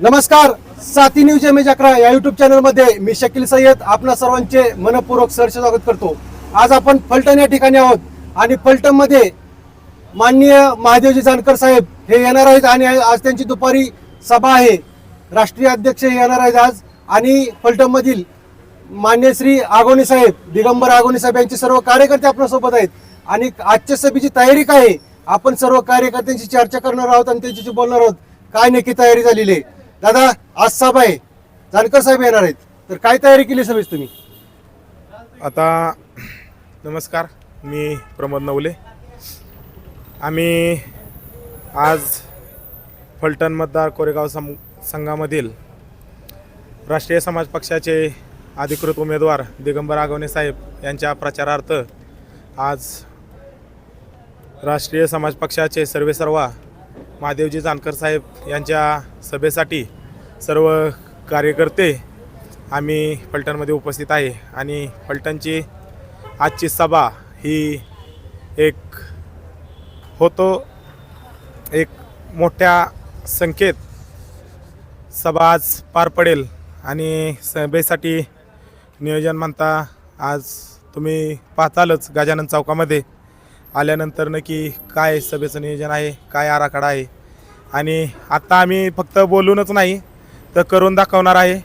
नमस्कार साथी news M H अकरा या युट्यूब चॅनलमध्ये मी शकील सय्यद आपणा सर्वांचे मनपूर्वक सहर्ष स्वागत करतो. आज आपण फलटण या ठिकाणी आहोत आणि फलटणमध्ये माननीय महादेवजी जानकर साहेब हे येणार आहेत आणि आज त्यांची दुपारी सभा आहे. राष्ट्रीय अध्यक्ष हे येणार आहेत आज आणि फलटण मधील मान्य श्री आगोनी साहेब दिगंबर आगोनी साहेब यांचे सर्व कार्यकर्ते आपल्यासोबत आहेत. आणि आजच्या सभेची तयारी काय आहे? आपण सर्व कार्यकर्त्यांची चर्चा करणार आहोत आणि त्यांच्याशी बोलणार आहोत. काय नक्की तयारी झालेली आहे? दादा आज सभा आहे. जानकर साहेब येणार आहेत. तर काय तयारी केली सभेस तुम्ही? आता नमस्कार मी प्रमोद नवले. आम्ही आज फलटण मतदार कोरेगाव सम संघामधील राष्ट्रीय समाज पक्षाचे अधिकृत उमेदवार दिगंबर आगवणे साहेब यांच्या प्रचारार्थ आज राष्ट्रीय समाज पक्षाचे सर्वेसर्वा महादेवजी जानकर साहेब यांच्या सभेसाठी सर्व कार्यकर्ते आम्ही फलटणमध्ये उपस्थित आहे आणि फलटणची आजची सभा ही एक होतो एक मोठ्या संख्येत सभा आज पार पडेल आणि सभेसाठी नियोजन म्हणता आज तुम्ही पाहतालच गजानन चौकामध्ये. आल्यानंतर नक्की काय सभेचं नियोजन आहे काय आराखडा आहे. आणि आत्ता आम्ही फक्त बोलूनच नाही तर करून दाखवणार आहे.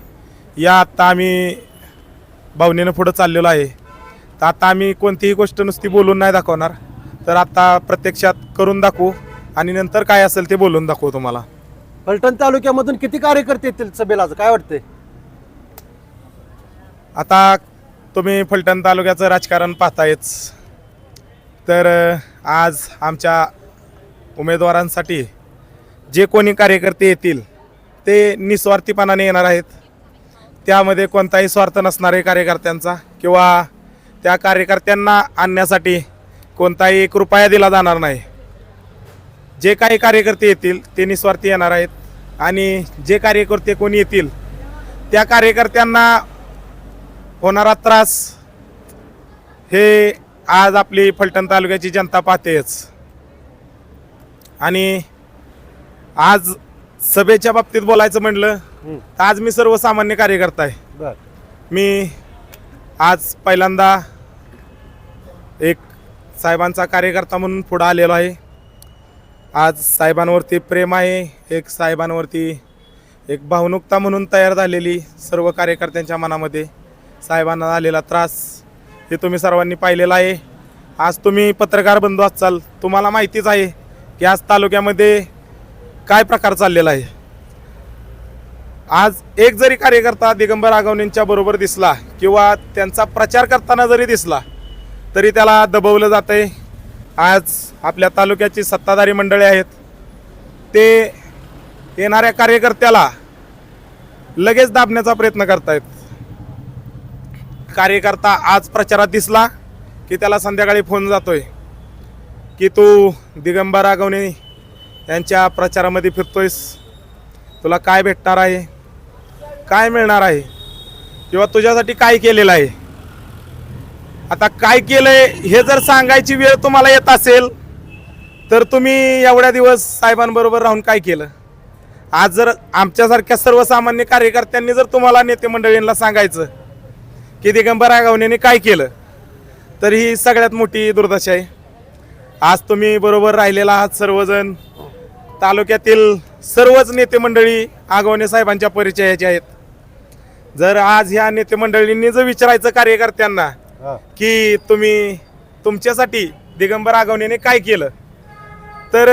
या आत्ता आम्ही भावनेनं पुढं चाललेलो आहे. तर आता आम्ही कोणतीही गोष्ट नुसती बोलून नाही दाखवणार. तर आता प्रत्यक्षात करून दाखवू आणि नंतर काय असेल ते बोलून दाखवू तुम्हाला. फलटण तालुक्यामधून किती कार्यकर्ते येतील सभेला आज? काय वाटतंय? आता तुम्ही फलटण तालुक्याचं राजकारण पाहतायच. तर आज आमच्या उमेदवारांसाठी जे कोणी कार्यकर्ते येतील ते निस्वार्थीपणाने येणार आहेत. त्यामध्ये कोणताही स्वार्थ नसणार आहे कार्यकर्त्यांचा किंवा त्या कार्यकर्त्यांना आणण्यासाठी कोणताही एक रुपया दिला जाणार नाही. जे काही कार्यकर्ते येतील ते निस्वार्थी येणार आहेत आणि जे कार्यकर्ते कोणी येतील त्या कार्यकर्त्यांना होणारा त्रास हे आज आपली फलटण तालुक्याची जनता पाहतेच. आणि आज सभेच्या बाबतीत बोलायचं म्हणलं हम्म. तर आज मी सर्वसामान्य कार्यकर्ता आहे. मी आज पहिल्यांदा एक साहेबांचा कार्यकर्ता म्हणून पुढं आलेलो आहे. आज साहेबांवरती प्रेम आहे एक साहेबांवरती एक भावनुकता म्हणून तयार झालेली सर्व कार्यकर्त्यांच्या मनामध्ये साहेबांना आलेला त्रास ते तुम्ही सर्वांनी पाहिलेलं आहे. आज तुम्ही पत्रकार बंधू असाल तुम्हाला माहितीच आहे की आज तालुक्यामध्ये काय प्रकार चाललेला आहे. आज एक जरी कार्यकर्ता दिगंबर आगवणींच्या बरोबर दिसला किंवा त्यांचा प्रचार करताना जरी दिसला तरी त्याला दबवलं जातंय. आज आपल्या तालुक्याची सत्ताधारी मंडळी आहेत. ते येणाऱ्या कार्यकर्त्याला लगेच दाबण्याचा प्रयत्न करतायत. कार्यकर्ता आज प्रचारात दिसला की त्याला संध्याकाळी फोन जातोय. की तू दिगंबर आगवणे यांच्या प्रचारामध्ये फिरतोयस. तुला काय भेटणार आहे? काय मिळणार आहे? किंवा तुझ्यासाठी काय केलेलं आहे? आता काय केलंय हे जर सांगायची वेळ तुम्हाला येत असेल तर तुम्ही एवढ्या दिवस साहेबांबरोबर राहून काय केलं? आज जर आमच्यासारख्या सर्वसामान्य कार्यकर्त्यांनी जर तुम्हाला नेते मंडळींना सांगायचं की दिगंबर आगावणेने काय केलं? तर ही सगळ्यात मोठी दुर्दशा आहे. आज तुम्ही बरोबर राहिलेला आहात सर्वजण. तालुक्यातील सर्वच नेते मंडळी आगवणे साहेबांच्या परिचयाचे आहेत. जर आज ह्या नेते मंडळींनी जर विचारायचं कार्यकर्त्यांना. की तुम्ही तुमच्यासाठी दिगंबर आगवणेने काय केलं? तर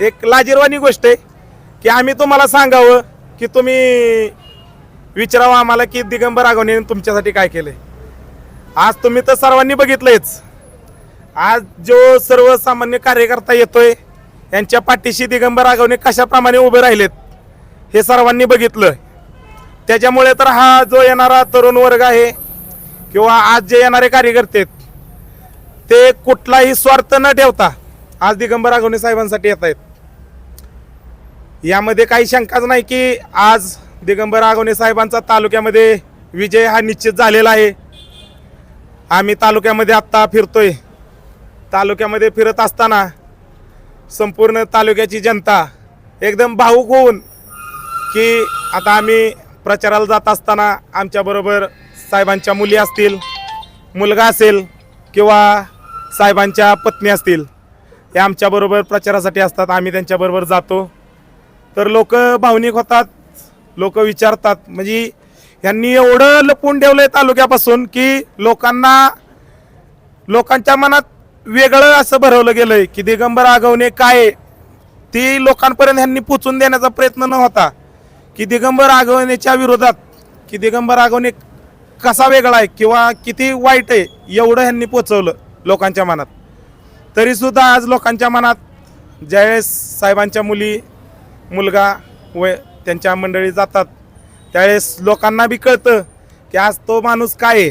एक लाजीरवाणी गोष्ट आहे की आम्ही तुम्हाला सांगावं की तुम्ही विचारावं आम्हाला की दिगंबर आगवणेने तुमच्यासाठी काय केलंय. आज तुम्ही तर सर्वांनी बघितलंयच. आज जो सर्वसामान्य कार्यकर्ता येतोय यांच्या पाठीशी दिगंबर आगवणे कशाप्रमाणे उभे राहिलेत हे सर्वांनी बघितलं. त्याच्यामुळे तर हा जो येणारा तरुण वर्ग आहे किंवा आज जे येणारे कार्यकर्ते आहेत ते कुठलाही स्वार्थ न ठेवता आज दिगंबर आगवणे साहेबांसाठी येत आहेत यामध्ये काही शंकाच नाही की आज दिगंबर आगवणे साहेबांचा तालुक्यामध्ये विजय हा निश्चित झालेला आहे. आम्ही तालुक्यामध्ये आत्ता फिरतोय. तालुक्यामध्ये फिरत असताना संपूर्ण तालुक्याची जनता एकदम भाऊक होऊन की आता आम्ही प्रचाराला जात असताना आमच्याबरोबर साहेबांच्या मुली असतील मुलगा असेल किंवा साहेबांच्या पत्नी असतील हे आमच्याबरोबर प्रचारासाठी असतात. आम्ही त्यांच्याबरोबर जातो. तर लोक भावनिक होतात. लोक विचारतात. म्हणजे यांनी एवढं लपून ठेवलंय तालुक्यापासून की लोकांना लोकांच्या मनात वेगळं असं भरवलं गेलंय की दिगंबर आगवणे काय आहे? ती लोकांपर्यंत ह्यांनी पोचून देण्याचा प्रयत्न न होता की दिगंबर आगवणेच्या विरोधात की दिगंबर आगवणे कसा वेगळा आहे किंवा किती वाईट आहे एवढं ह्यांनी पोचवलं लोकांच्या मनात. तरीसुद्धा आज लोकांच्या मनात ज्यावेळेस साहेबांच्या मुली मुलगा व त्यांच्या मंडळी जातात. त्यावेळेस लोकांना बी कळतं की आज तो माणूस काय आहे?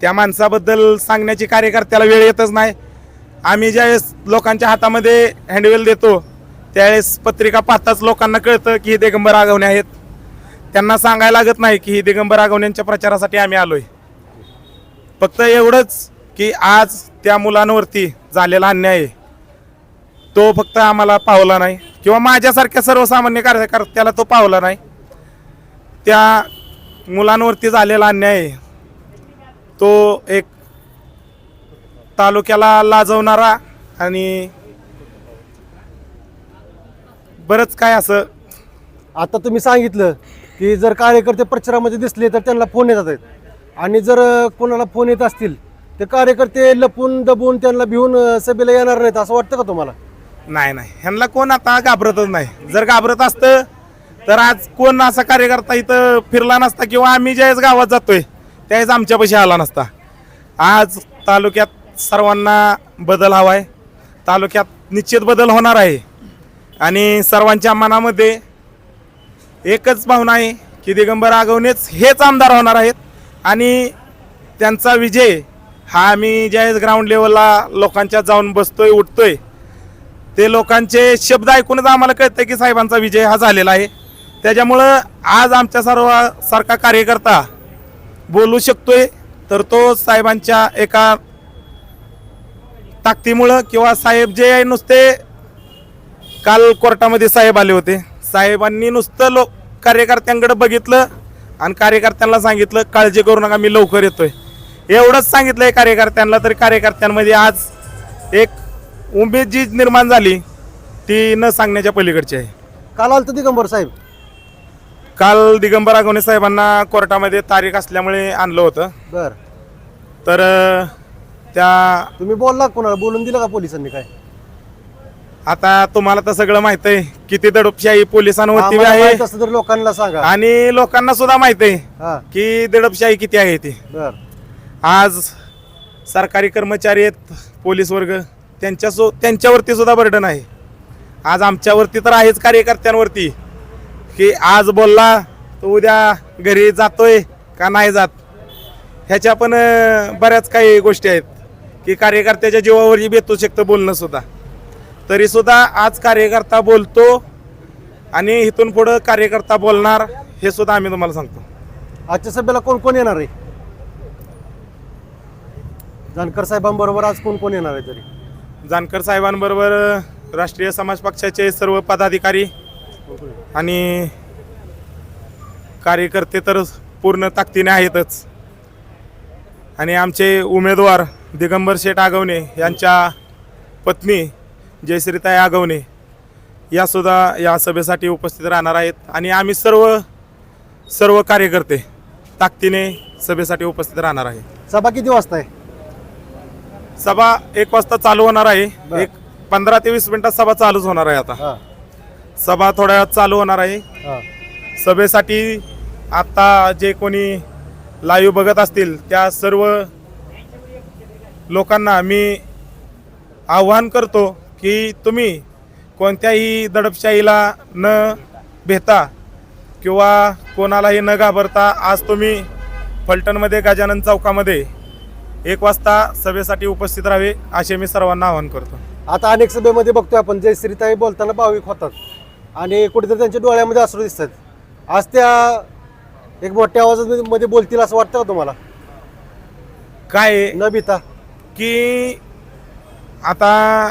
त्या माणसाबद्दल सांगण्याची कार्यकर्त्याला वेळ येतच नाही. आम्ही ज्यावेळेस लोकांच्या हातामध्ये हँडवेल देतो त्यावेळेस पत्रिका पाहताच लोकांना कळतं की हे दिगंबर आगवणे आहेत. त्यांना सांगायला लागत नाही की ही दिगंबर आगवण्यांच्या प्रचारासाठी आम्ही आलोय. फक्त एवढंच की आज त्या मुलांवरती झालेला अन्याय आहे, तो फक्त आम्हाला पावला नाही. किंवा माझ्यासारख्या सर्वसामान्य कार्यकर्त्याला तो पावला नाही. त्या मुलांवरती झालेला अन्याय तो एक तालुक्याला लाजवणारा आणि बरंच काय असं. आता तुम्ही सांगितलं की जर कार्यकर्ते प्रचारामध्ये दिसले तर त्यांना फोन येतात. आहेत. आणि जर कोणाला फोन येत असतील तर कार्यकर्ते लपून दबून त्यांना भिवून सभेला येणार नाहीत असं वाटतं का तुम्हाला? नाही नाही. ह्यांना कोण आता घाबरतच नाही. जर घाबरत असतं तर आज कोण असा कार्यकर्ता इथं फिरला नसता किंवा आम्ही ज्यावेळेस गावात जातोय त्यावेळेस आमच्यापाशी आला नसता. आज तालुक्यात सर्वांना बदल हवाय. तालुक्यात निश्चित बदल होणार आहे. आणि सर्वांच्या मनामध्ये एकच भावना आहे की दिगंबर आगवणेच हेच आमदार होणार आहेत. आणि त्यांचा विजय हा आम्ही ज्यावेळेस ग्राउंड लेवलला लोकांच्या जाऊन बसतोय उठतोय ते लोकांचे शब्द ऐकूनच आम्हाला कळतं की साहेबांचा विजय हा झालेला आहे. त्याच्यामुळं आज आमच्या सर्व सारखा कार्यकर्ता बोलू शकतोय तर तो साहेबांच्या एका ताकदीमुळं किंवा साहेब जे आहे नुसते काल कोर्टामध्ये साहेब आले होते. साहेबांनी नुसतं लोक कार्यकर्त्यांकडे बघितलं आणि कार्यकर्त्यांना सांगितलं काळजी करू नका मी लवकर येतोय. एवढंच सांगितलंय कार्यकर्त्यांना तरी कार्यकर्त्यांमध्ये आज एक उमेद जी निर्माण झाली ती न सांगण्याच्या पलीकडची आहे. काल आलं दिगंबर साहेब. काल दिगंबर आगवणे साहेबांना कोर्टामध्ये तारीख असल्यामुळे आणलं होतं. बर. तर अं, त्या तुम्ही बोलला का कोणाला? बोलून दिलं का पोलिसांनी काय? आता तुम्हाला तर सगळं माहीत आहे किती दडपशाही पोलिसांवरती बी आम्हाला आहे. माहीत असतं तर लोकांना सांगा. आणि लोकांना सुद्धा माहीत आहे हा. की दडपशाही किती आहे ती. बर. आज सरकारी कर्मचारी आहेत पोलीस वर्ग. त्यांच्या सो त्यांच्यावरती सुद्धा बर्डन आहे. आज आमच्यावरती तर आहेच कार्यकर्त्यांवरती. की आज बोलला तो उद्या घरी जातोय का नाही जात? ह्याच्या पण बऱ्याच काही गोष्टी आहेत. की कार्यकर्त्याच्या जीवावरही बेतू शकतं बोलणं सुद्धा आज कार्यकर्ता बोलतो आणि इथून पुढं कार्यकर्ता बोलणार हे सुद्धा आम्ही तुम्हाला सांगतो. आजच्या सभेला कोण कोण येणार आहे? जानकर साहेबांबरोबर आज कोण कोण येणार आहे तरी? जानकर साहेबांबरोबर राष्ट्रीय समाज पक्षाचे सर्व पदाधिकारी आणि कार्यकर्ते तर पूर्ण ताकदीने आहेतच. आणि आमचे उमेदवार दिगंबर शेठ आगवणे यांच्या पत्नी जयश्रीताई आगवणे यासुद्धा या सभेसाठी उपस्थित राहणार आहेत. आणि आम्ही सर्व सर्व कार्यकर्ते ताकदीने सभेसाठी उपस्थित राहणार आहे. सभा किती वाजता आहे सभा एक वाजता चालू होणार आहे. एक पंधरा ते वीस मिनिटात सभा चालूच होणार आहे आता. सभा थोड्या वेळात चालू होणार आहे. सभेसाठी आता जे कोणी लाईव्ह बघत असतील त्या सर्व लोकांना मी आव्हान करतो की तुम्ही कोणत्याही दडपशाहीला न भेता किंवा कोणालाही न घाबरता आज तुम्ही फलटणमध्ये गजानन चौकामध्ये एक वाजता सभेसाठी उपस्थित राहावे असे मी सर्वांना आवाहन करतो. आता अनेक सभेमध्ये बघतोय आपण जयश्रीताई बोलताना भाविक होतात. आणि कुठेतरी त्यांच्या डोळ्यामध्ये अश्रू दिसतात. आज त्या एक मोठ्या आवाजामध्ये बोलतील असं वाटतं का तुम्हाला? काय? आहे न भीता की आता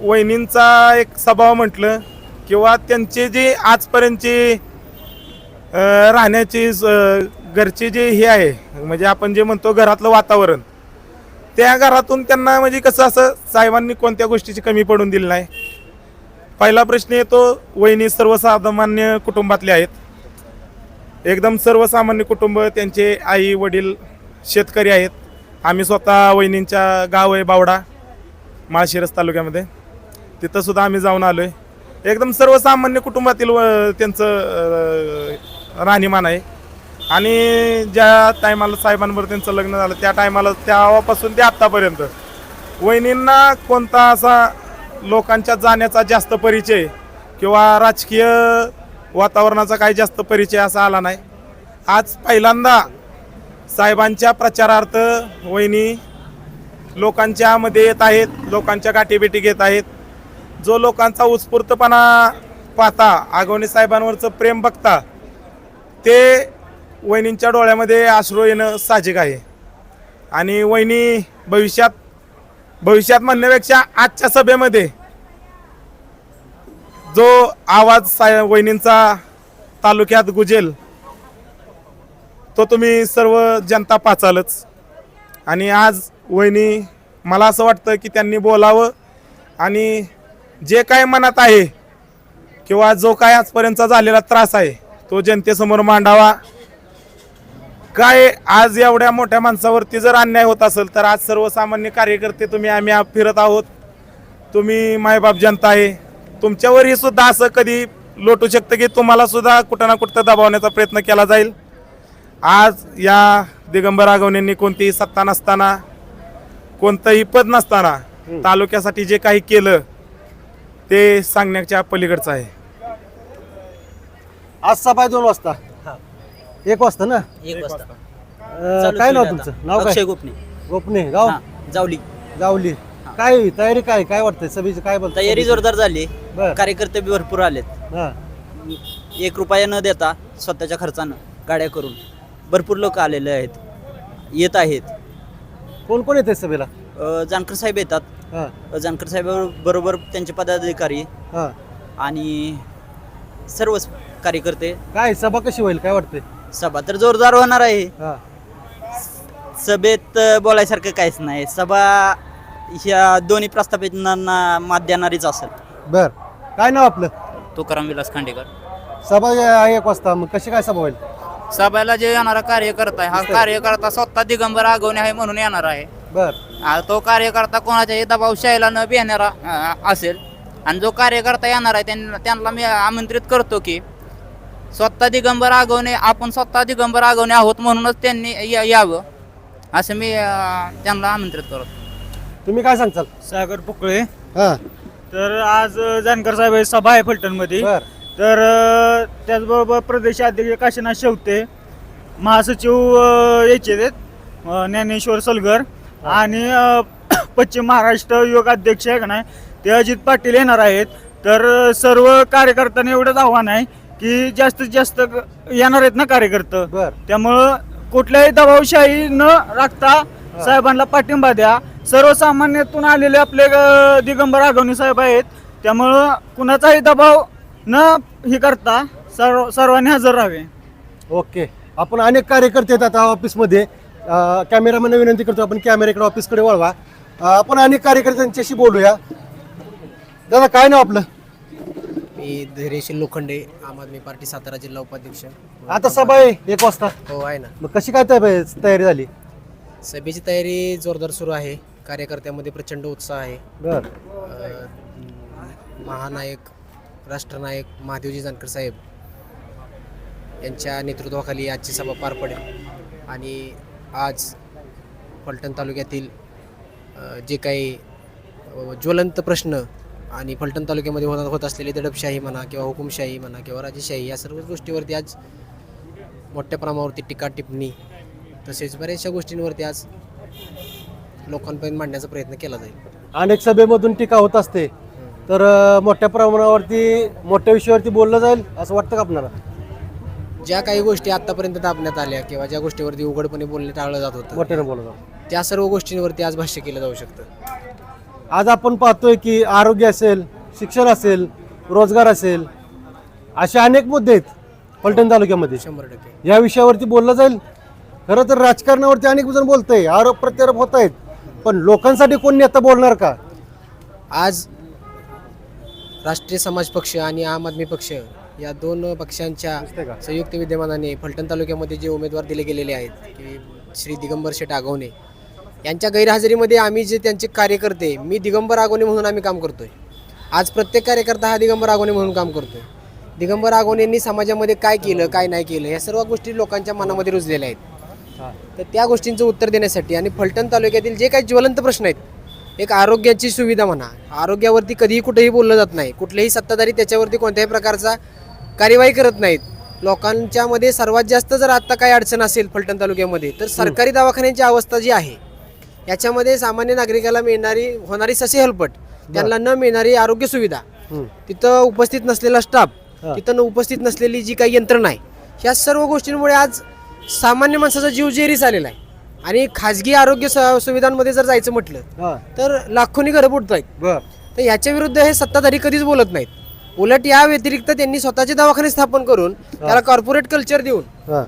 वहिनींचा एक स्वभाव म्हटलं किंवा त्यांचे जे आजपर्यंतचे अं, राहण्याची स- घरचे जे हे आहे म्हणजे आपण जे म्हणतो घरातलं वातावरण त्या घरातून त्यांना म्हणजे कसं असं साहेबांनी कोणत्या गोष्टीची कमी पडून दिली नाही? पहिला प्रश्न येतो वहिनी सर्वसामान्य कुटुंबातले आहेत. एकदम सर्वसामान्य कुटुंब त्यांचे आई वडील शेतकरी आहेत. आम्ही स्वतः वहिनींच्या गाव आहे बावडा माळशिरस तालुक्यामध्ये. तिथंसुद्धा आम्ही जाऊन आलो आहे एकदम सर्वसामान्य कुटुंबातील त्यांचं राहणीमान आहे. आणि ज्या टायमाला साहेबांवर त्यांचं लग्न झालं त्या टायमाला तेव्हापासून ते आत्तापर्यंत. वहिनींना कोणता असा लोकांच्या जाण्याचा जास्त परिचय किंवा राजकीय वातावरणाचा काही जास्त परिचय असा आला नाही. आज पहिल्यांदा साहेबांच्या प्रचारार्थ वहिनी लोकांच्या मध्ये येत आहेत लोकांच्या गाठीभेटी घेत आहेत. जो लोकांचा उत्स्फूर्तपणा पाहता आगवणी साहेबांवरचं प्रेम बघता ते वहिनींच्या डोळ्यामध्ये आश्रू येणं साहजिक आहे. आणि वहिनी भविष्यात भविष्यात म्हणण्यापेक्षा आजच्या सभेमध्ये जो आवाज साय वहिनींचा तालुक्यात गुजेल तो तुम्ही सर्व जनता पाचालच. आणि आज वहिनी मला असं वाटतं की त्यांनी बोलावं आणि जे काय मनात आहे किंवा जो काय आजपर्यंतचा झालेला त्रास आहे तो जनतेसमोर मांडावा. काय आज एवढ्या मोठ्या माणसावरती जर अन्याय होत असेल तर आज सर्वसामान्य कार्यकर्ते तुम्ही आम्ही फिरत आहोत. तुम्ही मायबाप जनता आहे. तुमच्यावरही सुद्धा असं कधी लोटू शकतं की तुम्हाला सुद्धा कुठं ना कुठं दबावण्याचा प्रयत्न केला जाईल. आज या दिगंबर आगवणेंनी कोणतीही सत्ता नसताना कोणतंही पद नसताना तालुक्यासाठी जे काही केलं ते सांगण्याच्या पलीकडचं आहे. आज सभा दोन वाजता. एक वाजता ना? एक वाजता. अं, काय नाव तुमचं. नाव अक्षय काय गोपने. गोपने गाव? हा, जावली. जावली. काय तयारी काय? काय वाटतंय? सभेची काय बोलतो तयारी जोरदार झाली. बर. कार्यकर्ते बी भरपूर आलेत. हा. एक रुपया न देता स्वतःच्या खर्चानं गाड्या करून भरपूर लोक आलेले आहेत. येत आहेत. कोण कोण येते सभेला? अ, जानकर साहेब येतात. हा. अ, जानकर साहेब बरोबर त्यांचे पदाधिकारी हा. आणि सर्वच कार्यकर्ते. काय? सभा कशी होईल? काय वाटतंय? सभा तर जोरदार होणार आहे. हा. सभेत बोलायसारखं काहीच नाही. सभा ह्या दोन्ही प्रस्थापितांना मात देणारीच असेल. बर. काय नाव आपलं? तुकाराम विलास खांडेकर. सभा आहे एक वाजता. मग कशी काय सभा होईल? सभेला जे येणारा कार्यकर्ता आहे हा कार्यकर्ता स्वतः दिगंबर आगवणे आहे म्हणून येणार आहे. बर. आ, तो कार्यकर्ता कोणाच्याही दबावशाहीला न बिहणारा अ, असेल. आणि जो कार्यकर्ता येणार आहे त्यांना त्यांना मी आमंत्रित करतो की स्वतः दिगंबर आगवणे आपण स्वतः दिगंबर आगवणे आहोत म्हणूनच त्यांनी या- यावं. असं मी अ, त्यांना आमंत्रित करतो. तुम्ही काय सांगचाल सागर पोकळे. हा. तर आज जानकर साहेब हे सभा आहे फलटणमध्ये. बर. तर अ, त्याचबरोबर प्रदेशाध्यक्ष काशीनाथ शेवते महासचिव अ, याचे आहेत अ, ज्ञानेश्वर सलगर आणि अ, पश्चिम महाराष्ट्र युवक अध्यक्ष आहे का नाही ते अजित पाटील येणार आहेत. तर अ, सर्व कार्यकर्त्यांना एवढंच आव्हान आहे की जास्तीत जास्त येणार आहेत ना कार्यकर्ते. बर. त्यामुळं कुठल्याही दबावशाही न राखता साहेबांना पाठिंबा द्या. सर्वसामान्यातून आलेले आपले दिगंबर आगवणी साहेब आहेत. त्यामुळं कुणाचाही दबाव न हे करता सर्व सर्वांनी हजर राहावे. ओके. आपण अनेक कार्यकर्ते आहेत आता ऑफिसमध्ये. कॅमेरामॅन विनंती करतो आपण कॅमेऱ्याकडे ऑफिसकडे वळवा. अं, आपण अनेक कार्यकर्त्यांच्याशी बोलूया. दादा काय नाव आपलं? मी धैर्यशील लोखंडे आम आदमी पार्टी सातारा जिल्हा उपाध्यक्ष. आता सभा आहे एक वाजता. हो आहे ना. मग कशी काय तया- तयारी झाली? सभेची तयारी जोरदार सुरू आहे. कार्यकर्त्यामध्ये प्रचंड उत्साह आहे. बर. अ, महानायक राष्ट्रनायक महादेवजी जानकर साहेब यांच्या नेतृत्वाखाली आजची सभा पार पडेल. आणि आज फलटण तालुक्यातील अ, जे काही अ, ज्वलंत प्रश्न आणि फलटण तालुक्यामध्ये होत होत असलेली दडपशाही म्हणा किंवा हुकुमशाही म्हणा किंवा राजेशाही या सर्व गोष्टीवरती आज मोठ्या प्रमाणावरती टीका टिप्पणी तसेच बऱ्याचशा गोष्टींवरती आज लोकांपर्यंत मांडण्याचा प्रयत्न केला जाईल. अनेक सभेमधून टीका होत असते. तर अं, मोठ्या प्रमाणावरती मोठ्या विषयावरती बोललं जाईल असं वाटतं का आपल्याला? ज्या काही गोष्टी आतापर्यंत दाबण्यात आल्या किंवा ज्या गोष्टीवरती उघडपणे बोलणे टाळलं जात होतं मोठ्यानं बोलत त्या सर्व गोष्टींवरती आज भाष्य केलं जाऊ शकतं. आज आपण पाहतोय की आरोग्य असेल शिक्षण असेल रोजगार असेल असे अनेक मुद्दे आहेत फलटण तालुक्यामध्ये. शंभर टक्के. या विषयावरती बोललं जाईल. खरं तर राजकारणावरती अनेक जण बोलतंय आरोप प्रत्यारोप होत आहेत. पण लोकांसाठी कोण नेता बोलणार का? आज राष्ट्रीय समाज पक्ष आणि आम आदमी पक्ष या दोन पक्षांच्या दिसतंय का? संयुक्त विद्यमानाने फलटण तालुक्यामध्ये जे उमेदवार दिले गेलेले आहेत की श्री दिगंबर शेठ आगवणे यांच्या गैरहजेरीमध्ये आम्ही जे त्यांचे कार्यकर्ते मी दिगंबर आगोने म्हणून आम्ही काम करतोय. आज प्रत्येक कार्यकर्ता हा दिगंबर आगोने म्हणून काम करतोय. दिगंबर आगोनेंनी समाजामध्ये काय केलं काय नाही केलं या सर्व गोष्टी लोकांच्या मनामध्ये रुजलेल्या आहेत. तर त्या गोष्टींचं उत्तर देण्यासाठी आणि फलटण तालुक्यातील जे काही ज्वलंत प्रश्न आहेत एक आरोग्याची सुविधा म्हणा आरोग्यावरती कधीही कुठेही बोललं जात नाही कुठलेही सत्ताधारी त्याच्यावरती कोणत्याही प्रकारचा कार्यवाही करत नाहीत. लोकांच्यामध्ये सर्वात जास्त जर आत्ता काही अडचण असेल फलटण तालुक्यामध्ये तर सरकारी दवाखान्यांची अवस्था जी आहे याच्यामध्ये सामान्य नागरिकाला मिळणारी होणारी ससे हलपट त्यांना न मिळणारी आरोग्य सुविधा. तिथं उपस्थित नसलेला स्टाफ. तिथं न उपस्थित नसलेली जी काही यंत्रणा आहे ह्या सर्व गोष्टींमुळे आज सामान्य माणसाचा जीव जेरीस आलेला आहे. आणि खाजगी आरोग्य सुविधांमध्ये जर जायचं म्हटलं तर लाखोनी घरं बुडत आहेत तर याच्या विरुद्ध हे सत्ताधारी कधीच बोलत नाहीत. उलट या व्यतिरिक्त त्यांनी स्वतःचे दवाखाने स्थापन करून त्याला कॉर्पोरेट कल्चर देऊन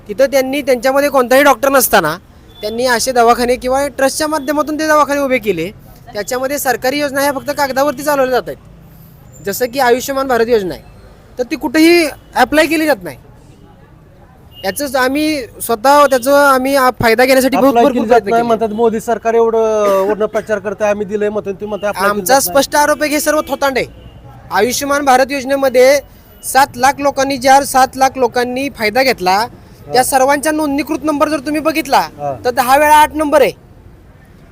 तिथं त्यांनी त्यांच्यामध्ये कोणताही डॉक्टर नसताना त्यांनी असे दवाखाने किंवा ट्रस्टच्या माध्यमातून ते दवाखाने उभे केले. त्याच्यामध्ये सरकारी योजना ह्या फक्त कागदावरती चालवल्या जात आहेत. जसं की आयुष्यमान भारत योजना आहे. तर ती कुठेही अप्लाय केली जात नाही. याच आम्ही स्वतः त्याचं आम्ही फायदा घेण्यासाठी. म्हणतात मोदी सरकार एवढं प्रचार करते आम्ही दिलंय आमचा. स्पष्ट आरोप आहे हे सर्व थोतांड आहे. आयुष्यमान भारत योजनेमध्ये सात लाख लोकांनी ज्या सात लाख लोकांनी फायदा घेतला त्या सर्वांचा नोंदणीकृत नंबर जर तुम्ही बघितला. तर दहा वेळा आठ नंबर आहे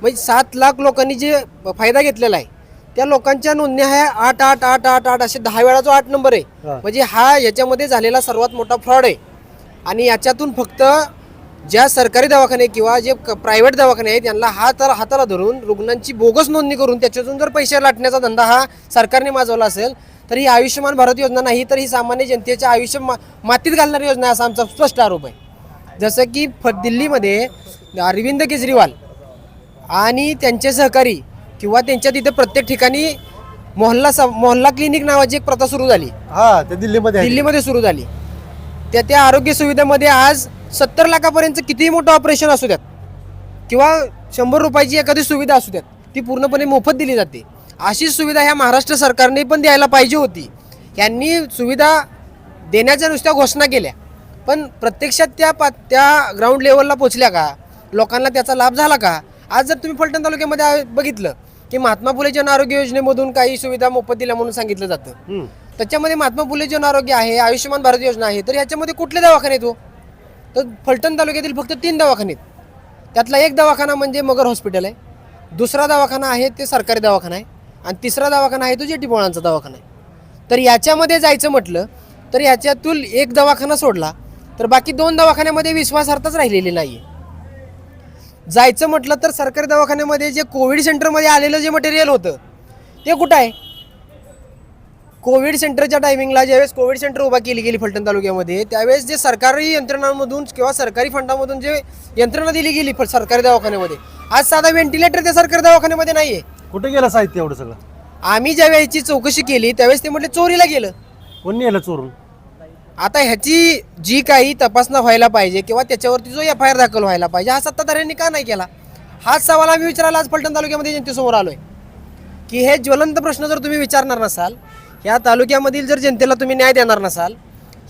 म्हणजे सात लाख लोकांनी जे फायदा घेतलेला आहे त्या लोकांच्या नोंदणी आहे आठ आठ आठ आठ आठ असे दहा वेळा जो आठ नंबर आहे हा. म्हणजे हा याच्यामध्ये झालेला सर्वात मोठा फ्रॉड आहे आणि याच्यातून फक्त ज्या सरकारी दवाखाने किंवा जे प्रायव्हेट दवाखाने आहेत यांना हात हाताला धरून रुग्णांची बोगस नोंदणी करून त्याच्यातून जर पैसे लाटण्याचा धंदा हा सरकारने माजवला असेल तर ही आयुष्यमान भारत योजना नाही तर ही सामान्य जनतेच्या आयुष्य मा मातीत घालणारी योजना असा आमचा स्पष्ट आरोप आहे. जसं की फ दिल्लीमध्ये अरविंद केजरीवाल आणि त्यांचे सहकारी किंवा त्यांच्या तिथे प्रत्येक ठिकाणी मोहल्ला मोहल्ला क्लिनिक नावाची एक प्रथा सुरू झाली. हा ते दिल्लीमध्ये. दिल्लीमध्ये सुरू झाली. त्या त्या आरोग्य सुविधेमध्ये आज सत्तर लाखापर्यंत कितीही मोठं ऑपरेशन असू द्यात किंवा शंभर रुपयाची एखादी सुविधा असू द्यात ती पूर्णपणे मोफत दिली जाते. अशी सुविधा ह्या महाराष्ट्र सरकारने पण द्यायला पाहिजे होती. यांनी सुविधा देण्याच्या नुसत्या घोषणा केल्या. पण प्रत्यक्षात त्या पा त्या ग्राउंड लेवलला पोचल्या का? लोकांना त्याचा लाभ झाला का? आज जर तुम्ही फलटण तालुक्यामध्ये बघितलं की महात्मा फुले जन आरोग्य योजनेमधून काही सुविधा मोफत दिल्या म्हणून सांगितलं जातं. त्याच्यामध्ये महात्मा फुले जन आरोग्य आहे आयुष्यमान भारत योजना आहे तर याच्यामध्ये कुठले दवाखाने आहेत हो? तर फलटण तालुक्यातील फक्त तीन दवाखाने आहेत. त्यातला एक दवाखाना म्हणजे मगर हॉस्पिटल आहे. दुसरा दवाखाना आहे ते सरकारी दवाखाना आहे. आणि तिसरा दवाखाना आहे तो जेटी पोळांचा दवाखाना आहे. तर याच्यामध्ये जायचं म्हटलं तर याच्यातून एक दवाखाना सोडला तर बाकी दोन दवाखान्यामध्ये विश्वासार्थच राहिलेली नाही जायचं म्हटलं तर सरकारी दवाखान्यामध्ये जे कोविड सेंटरमध्ये आलेलं जे मटेरियल होतं ते कुठं आहे? कोविड सेंटरच्या टायमिंगला ज्यावेळेस कोविड सेंटर उभा केली गेली फलटण तालुक्यामध्ये त्यावेळेस जे सरकारी यंत्रणांमधून किंवा सरकारी फंडामधून जे यंत्रणा दिली गेली फ- सरकारी दवाखान्यामध्ये आज साधा व्हेंटिलेटर त्या सरकारी दवाखान्यामध्ये नाही आहे कुठे गेलं साहित्य एवढं सगळं? आम्ही ज्या वेळेची चौकशी केली त्यावेळेस ते म्हटले चोरीला गेलं. कोण नेलं चोरून? आता ह्याची जी काही तपासणा व्हायला पाहिजे किंवा त्याच्यावरती जो एफ आय आर दाखल व्हायला पाहिजे हा सत्ताधाऱ्यांनी का नाही केला? हाच सवाल आम्ही विचारायला आज फलटण तालुक्यामध्ये जनतेसमोर आलोय. की हे ज्वलंत प्रश्न जर तुम्ही विचारणार नसाल या तालुक्यामधील जर जनतेला तुम्ही न्याय देणार नसाल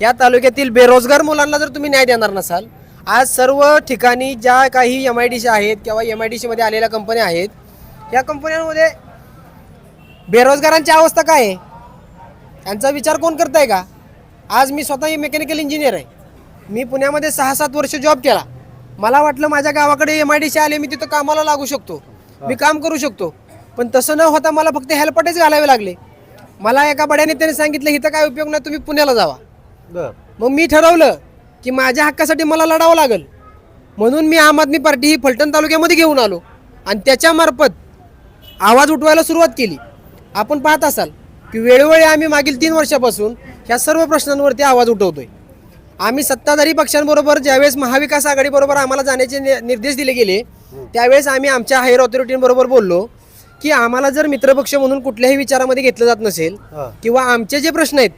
या तालुक्यातील बेरोजगार मुलांना जर तुम्ही न्याय देणार नसाल आज सर्व ठिकाणी ज्या काही एम आय डी सी आहेत किंवा एम आय डी सीमध्ये आलेल्या कंपन्या आहेत या कंपन्यांमध्ये बेरोजगारांची अवस्था काय आहे? यांचा विचार कोण करताय का? आज मी स्वतः मेकॅनिकल इंजिनियर आहे. मी पुण्यामध्ये सहा सात वर्ष जॉब केला. मला वाटलं माझ्या गावाकडे एम आय डी सी आले मी तिथं कामाला लागू शकतो. मी काम करू शकतो. पण तसं न होता मला फक्त हेल्पटेच घालावे लागले. मला एका बड्याने त्याने सांगितलं इथं काय उपयोग नाही तुम्ही पुण्याला जावा. मग मी ठरवलं की माझ्या हक्कासाठी मला लढावं लागेल. म्हणून मी आम आदमी पार्टी ही फलटण तालुक्यामध्ये घेऊन आलो. आणि त्याच्यामार्फत आवाज उठवायला सुरुवात केली. आपण पाहत असाल की वेळोवेळी आम्ही मागील तीन वर्षापासून ह्या सर्व प्रश्नांवरती आवाज उठवतोय. आम्ही सत्ताधारी पक्षांबरोबर ज्यावेळेस महाविकास आघाडीबरोबर आम्हाला जाण्याचे निर्देश दिले गेले त्यावेळेस आम्ही आमच्या हायर ऑथॉरिटींबरोबर बोललो की आम्हाला जर मित्रपक्ष म्हणून कुठल्याही विचारामध्ये घेतलं जात नसेल. किंवा आमचे जे प्रश्न आहेत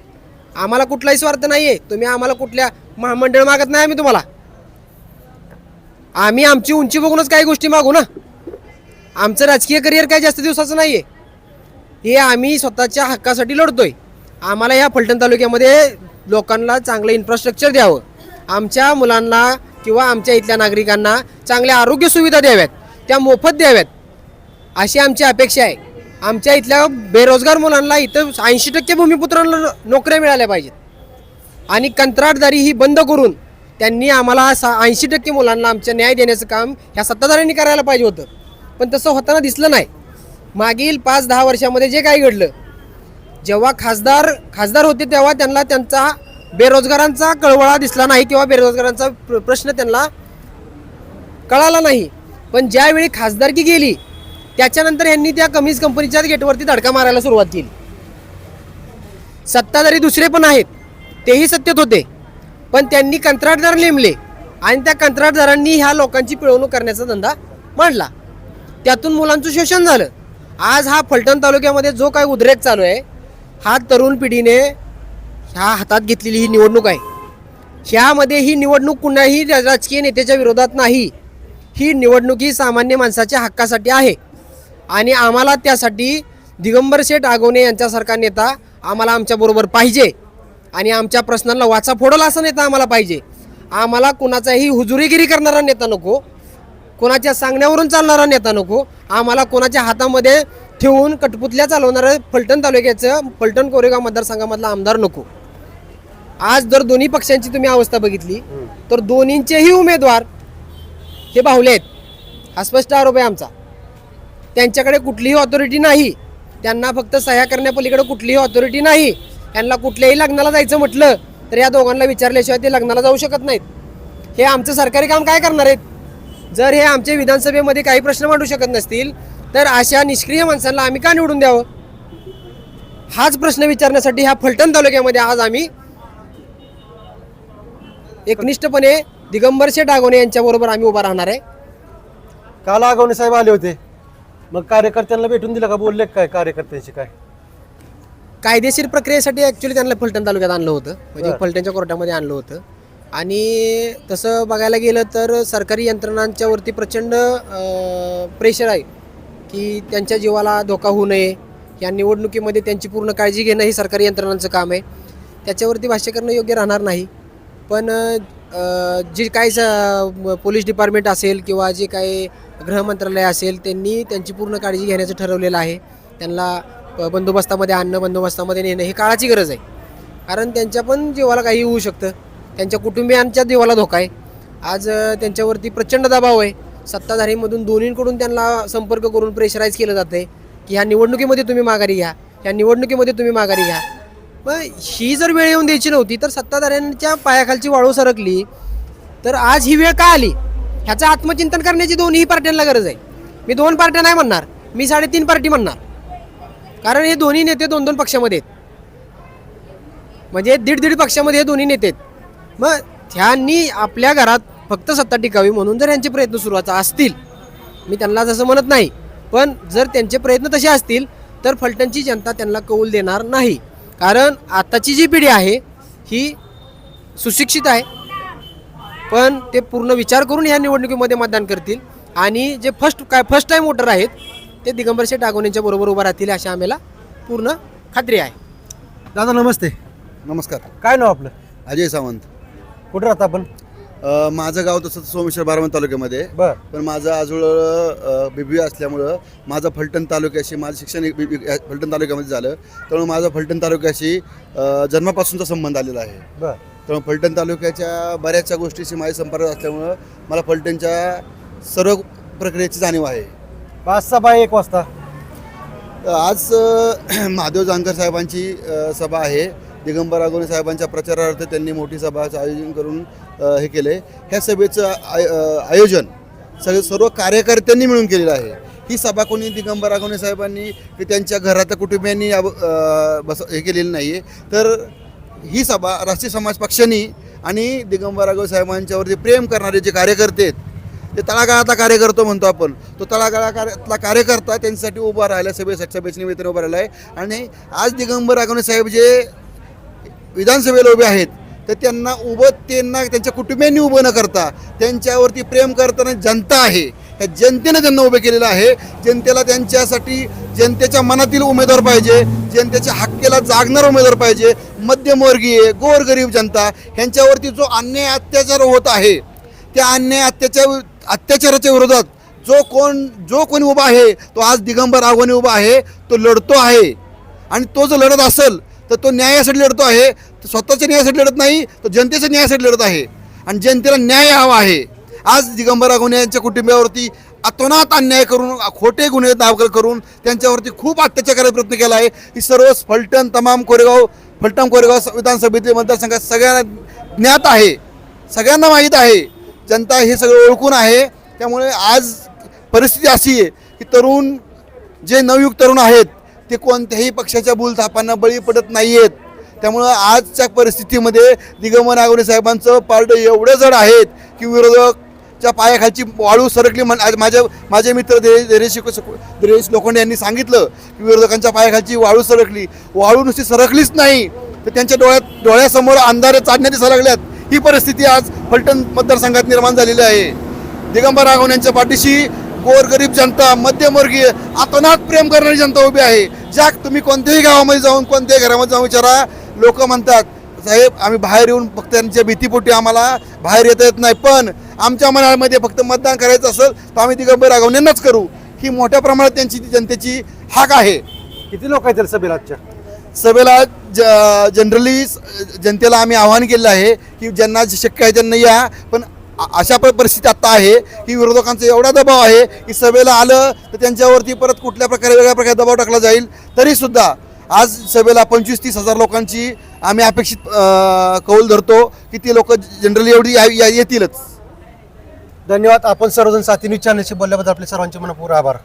आम्हाला कुठलाही स्वार्थ नाही आहे तुम्ही आम्हाला कुठल्या महामंडळ मागत नाही आम्ही तुम्हाला. आम्ही आमची उंची बघूनच काही गोष्टी मागू ना. आमचं राजकीय करिअर काही जास्त दिवसाचं नाही आहे हे आम्ही स्वतःच्या हक्कासाठी लढतोय. आम्हाला या फलटण तालुक्यामध्ये लोकांना चांगलं इन्फ्रास्ट्रक्चर द्यावं. आमच्या मुलांना किंवा आमच्या इथल्या नागरिकांना चांगल्या आरोग्य सुविधा द्याव्यात. त्या मोफत द्याव्यात. अशी आमची अपेक्षा आहे. आमच्या इथल्या बेरोजगार मुलांना इथं ऐंशी टक्के भूमिपुत्रांना नोकऱ्या मिळाल्या पाहिजेत. आणि कंत्राटदारी ही बंद करून त्यांनी आम्हाला ऐंशी टक्के मुलांना आमच्या न्याय देण्याचं काम ह्या सत्ताधाऱ्यांनी करायला पाहिजे होतं. पण तसं होताना दिसलं नाही. मागील पाच दहा वर्षामध्ये जे काही घडलं जेव्हा खासदार खासदार होते तेव्हा त्यांना त्यांचा बेरोजगारांचा कळवळा दिसला नाही किंवा बेरोजगारांचा प्र- प्रश्न त्यांना कळाला नाही. पण ज्यावेळी खासदारकी गेली त्याच्यानंतर यांनी त्या कमीज कंपनीच्या गेटवरती धडका मारायला सुरुवात केली. सत्ताधारी दुसरे पण आहेत तेही सत्तेत होते. पण त्यांनी कंत्राटदार नेमले आणि त्या कंत्राटदारांनी ह्या लोकांची पिळवणूक करण्याचा धंदा मांडला. त्यातून मुलांचं शोषण झालं. आज हा फलटण तालुक्यामध्ये जो काय उद्रेक चालू आहे हा तरुण पिढीने ह्या हातात घेतलेली ही निवडणूक आहे. ह्यामध्ये ही निवडणूक कुणाही राजकीय नेत्याच्या विरोधात नाही. ही निवडणूक ही सामान्य माणसाच्या हक्कासाठी आहे. आणि आम्हाला त्यासाठी दिगंबर शेठ आगवणे यांच्यासारखा नेता आम्हाला आमच्याबरोबर पाहिजे. आणि आमच्या प्रश्नांना वाचा फोडला असा नेता आम्हाला पाहिजे. आम्हाला कुणाचाही हुजुरीगिरी करणारा नेता नको. कोणाच्या सांगण्यावरून चालणारा नेता नको. आम्हाला कोणाच्या हातामध्ये ठेवून कटपुतल्या चालवणारं फलटण तालुक्याचं फलटण कोरेगाव मतदारसंघामधला आमदार नको. आज जर दोन्ही पक्षांची तुम्ही अवस्था बघितली तर दोन्हींचेही उमेदवार हे बाहुले आहेत. हा स्पष्ट आरोप आहे आमचा. त्यांच्याकडे कुठलीही ऑथॉरिटी नाही. त्यांना फक्त सह्या करण्यापलीकडे कुठलीही ऑथॉरिटी नाही. यांना कुठल्याही लग्नाला जायचं म्हटलं तर या दोघांना विचारल्याशिवाय ते लग्नाला जाऊ शकत नाहीत. हे आमचं सरकारी काम काय करणार आहेत? जर हे आमच्या विधानसभेमध्ये काही प्रश्न मांडू शकत नसतील तर अशा निष्क्रिय माणसांना आम्ही का निवडून द्यावं? हाच प्रश्न विचारण्यासाठी ह्या फलटण तालुक्यामध्ये आज आम्ही एकनिष्ठपणे दिगंबर शेठ आगवणे यांच्याबरोबर आम्ही उभा राहणार आहे. काल आगवणे साहेब आले होते. मग कार्यकर्त्यांना भेटून दिलं का? बोलले काय कार्यकर्त्यांशी काय? कायदेशीर प्रक्रियेसाठी ॲक्च्युली त्यांना फलटण तालुक्यात आणलं होतं. म्हणजे बरं. फलटणच्या कोर्टामध्ये आणलं होतं. आणि तसं बघायला गेलं तर सरकारी यंत्रणांच्यावरती प्रचंड प्रेशर आहे की त्यांच्या जीवाला धोका होऊ नये. या निवडणुकीमध्ये त्यांची पूर्ण काळजी घेणं हे सरकारी यंत्रणांचं काम आहे. त्याच्यावरती भाष्य करणं योग्य राहणार नाही. पण जे काय स- पोलीस डिपार्टमेंट असेल किंवा जे काही गृहमंत्रालय असेल त्यांनी त्यांची पूर्ण काळजी घेण्याचं ठरवलेलं आहे. त्यांना बंदोबस्तामध्ये आणणं बंदोबस्तामध्ये नेणं ही काळाची गरज आहे. कारण त्यांच्या पण जीवाला काही होऊ शकतं. त्यांच्या कुटुंबियांच्या जीवाला धोका आहे. आज त्यांच्यावरती प्रचंड दबाव आहे. सत्ताधारीमधून दोन्हीकडून त्यांना संपर्क करून प्रेशराईज केलं जातं आहे की ह्या निवडणुकीमध्ये तुम्ही माघारी घ्या ह्या निवडणुकीमध्ये तुम्ही माघारी घ्या. मग ही जर वेळ येऊन द्यायची नव्हती तर सत्ताधाऱ्यांच्या पायाखालची वाळू सरकली तर आज ही वेळ का आली? ह्याचं आत्मचिंतन करण्याची दोन्ही पार्ट्यांना गरज आहे. मी दोन पार्ट्या नाही म्हणणार मी साडेतीन पार्टी म्हणणार. कारण हे दोन्ही नेते दोन दोन पक्षामध्ये आहेत. म्हणजे दीड दीड पक्षामध्ये हे दोन्ही नेते आहेत. मग ह्यांनी आपल्या घरात फक्त सत्ता टिकावी म्हणून जर यांचे प्रयत्न सुरू असतील मी त्यांना जसं म्हणत नाही पण जर त्यांचे प्रयत्न तसे असतील तर फलटणची जनता त्यांना कौल देणार नाही. कारण आताची जी पिढी आहे ही सुशिक्षित आहे पण ते पूर्ण विचार करून ह्या निवडणुकीमध्ये मतदान करतील आणि जे फर्स्ट काय फर्स्ट टाईम वोटर आहेत ते दिगंबर शेठ आगोनेंच्या बरोबर उभा राहतील अशी आम्हाला पूर्ण खात्री आहे. दादा नमस्ते. नमस्कार. काय नाव आपलं? अजय सावंत. कुठं राहता आपण? अ, माझं गाव तसं सोमेश्वर बारामती तालुक्यामध्ये आहे. बर. पण माझं आजोळ बीबी असल्यामुळं माझं फलटण तालुक्याशी माझं शिक्षण एक फलटण तालुक्यामध्ये झालं. त्यामुळे माझं फलटण तालुक्याशी अ, जन्मापासूनचा संबंध आलेला आहे. बर. त्यामुळे फलटण तालुक्याच्या बऱ्याचशा गोष्टीशी माझे संपर्क असल्यामुळं मला फलटणच्या सर्व प्रक्रियेची जाणीव आहे. पाच सभा एक वाजता. आज अ, महादेव जानकर साहेबांची अ, सभा आहे. दिगंबर आगोने साहेबांच्या प्रचारार्थ त्यांनी मोठी सभाचं आयोजन करून हे केले. ह्या सभेचं आय- आयोजन सगळे सर्व कार्यकर्त्यांनी मिळून केलेलं आहे. ही सभा कोणी दिगंबर आगोने साहेबांनी की त्यांच्या घरात कुटुंबियांनी बस हे केलेली नाही आहे तर ही सभा राष्ट्रीय समाज पक्षांनी आणि दिगंबर आगोने साहेबांच्यावरती प्रेम करणारे जे कार्यकर्ते आहेत ते तळागाळातला कार्यकर्ता म्हणतो आपण. तो तळागाळातला कार्यकर्ता त्यांच्यासाठी उभा राहिला सभेसाठी सभेच्या निमित्ताने उभा राहिला आहे. आणि आज दिगंबर आगवणे साहेब जे विधानसभेला उभे आहेत तर त्यांना उभं त्यांना त्यांच्या कुटुंबियांनी उभं न करता त्यांच्यावरती प्रेम करताना जनता आहे. ह्या जनतेनं त्यांना उभे केलेलं आहे. जनतेला त्यांच्यासाठी जनतेच्या मनातील उमेदवार पाहिजे जनतेच्या हक्केला जागणारा उमेदवार पाहिजे. मध्यमवर्गीय गोरगरीब जनता ह्यांच्यावरती जो अन्याय अत्याचार होत आहे त्या अन्याय अत्याचार अत्याचाराच्या विरोधात जो कोण जो कोणी उभा आहे तो आज दिगंबर आव्हाने उभा आहे तो लढतो आहे. आणि तो जो लढत असेल तर तो न्यायासाठी लढतो आहे. तो स्वतःच्या न्यायासाठी लढत नाही तर जनतेच्या न्यायासाठी लढत आहे. आणि जनतेला न्याय हवा आहे. आज दिगंबर आगवणे यांच्या कुटुंबावरती अतोनात अन्याय करून खोटे गुन्हे दाखल करून त्यांच्यावरती खूप अत्याचार करायचा प्रयत्न केला आहे. ही सर्व फलटण तमाम कोरेगाव फलटण कोरेगाव विधानसभेतील मतदारसंघात सगळ्यांना ज्ञात आहे. सगळ्यांना माहीत आहे. जनता हे सगळं ओळखून आहे. त्यामुळे आज परिस्थिती अशी आहे की तरुण जे नवयुग तरुण आहेत ते कोणत्याही पक्षाच्या भूलथापांना बळी पडत नाही आहेत त्यामुळं आजच्या परिस्थितीमध्ये दिगंबर नागवणे साहेबांचं पारड एवढं जड आहेत की विरोधकच्या पायाखालची वाळू सरकली. म्हण आज माझ्या माझे मित्र धीरे धीरेश धीरेश लोखंडे यांनी सांगितलं की विरोधकांच्या पायाखालची वाळू सरकली. वाळू नुसती सरकलीच नाही तर त्यांच्या डोळ्यात डोळ्यासमोर अंधारे चाडण्या सरकल्यात. ही परिस्थिती आज फलटण मतदारसंघात निर्माण झालेली आहे. दिगंबर राघवन यांच्या पाठीशी गोरगरीब जनता मध्यमवर्गीय अतोनात प्रेम करणारी जनता उभी आहे. ज्या तुम्ही कोणत्याही गावामध्ये जाऊन कोणत्याही घरामध्ये जाऊन विचारा. लोक म्हणतात साहेब आम्ही बाहेर येऊन फक्त त्यांच्या भीतीपोटी आम्हाला बाहेर येता येत नाही. पण आमच्या मनामध्ये फक्त मतदान करायचं असेल तर आम्ही दिगंबर राघवण्यांनाच करू. ही मोठ्या प्रमाणात त्यांची ती जनतेची हाक आहे. किती लोक आहेत सभेला आजच्या? सभेला ज जनरली जनतेला आम्ही आवाहन केलं आहे की ज्यांना शक्य आहे त्यांना या. पण अशा परिस्थिती आत्ता आहे की विरोधकांचा एवढा दबाव आहे की सभेला आलं तर त्यांच्यावरती परत कुठल्या प्रकारे वेगळ्या प्रकारे दबाव टाकला जाईल? तरीसुद्धा आज सभेला पंचवीस तीस हजार लोकांची आम्ही अपेक्षित कौल धरतो की ती लोक जनरली एवढी या- येतीलच. धन्यवाद. आपण सर्वजण साथी न्यूज चॅनलशी बोलल्याबद्दल आपले सर्वांचे मनपूर आभार.